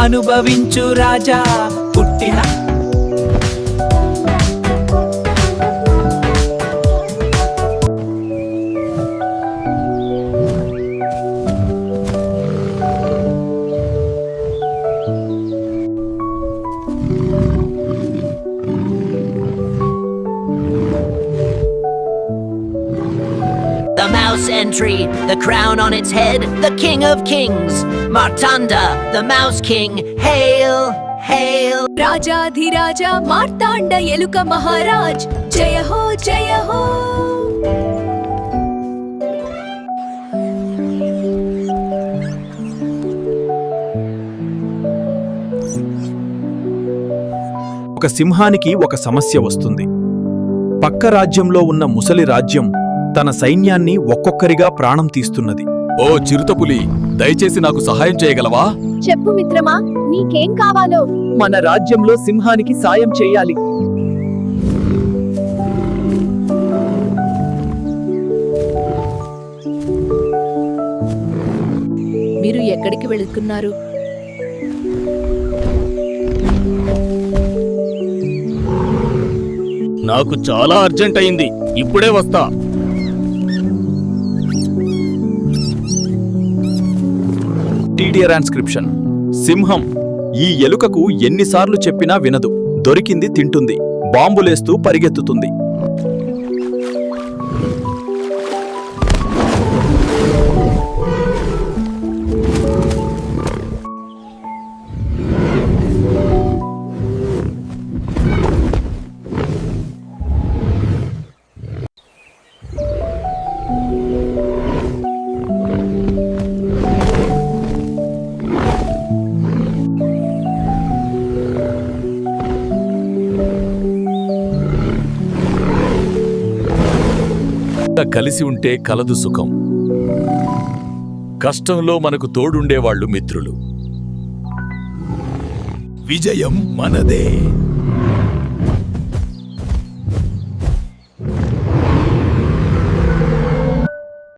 అనుభవించు రాజా. పుట్టిన mouse entry, the crown on its head, the king of kings. Martanda, the mouse king, hail, hail. రాజాధిరాజ మార్తాండ ఎలుక మహారాజ్ జయ హో జయ హో ఒక సింహానికి ఒక సమస్య వస్తుంది పక్క రాజ్యంలో ఉన్న ముసలి రాజ్యం తన సైన్యాన్ని ఒక్కొక్కరిగా ప్రాణం తీస్తున్నది. ఓ చిరుతపులి దయచేసి నాకు సహాయం చేయగలవా? చెప్పు మిత్రమా నీకేం కావాలో? మన రాజ్యంలో సింహానికి సాయం చేయాలి. మీరు ఎక్కడికి వెళుతున్నారు? నాకు చాలా అర్జెంట్ అయింది. ఇప్పుడే వస్తా. టీటీఆర్ ట్రాన్స్క్రిప్షన్ సింహం ఈ ఎలుకకు ఎన్నిసార్లు చెప్పినా వినదు. దొరికింది తింటుంది. బాంబులేస్తూ పరిగెత్తుతుంది. కలిసి ఉంటే కలదు సుఖం. కష్టంలో మనకు తోడుండేవాళ్ళు మిత్రులు. విజయం మనదే.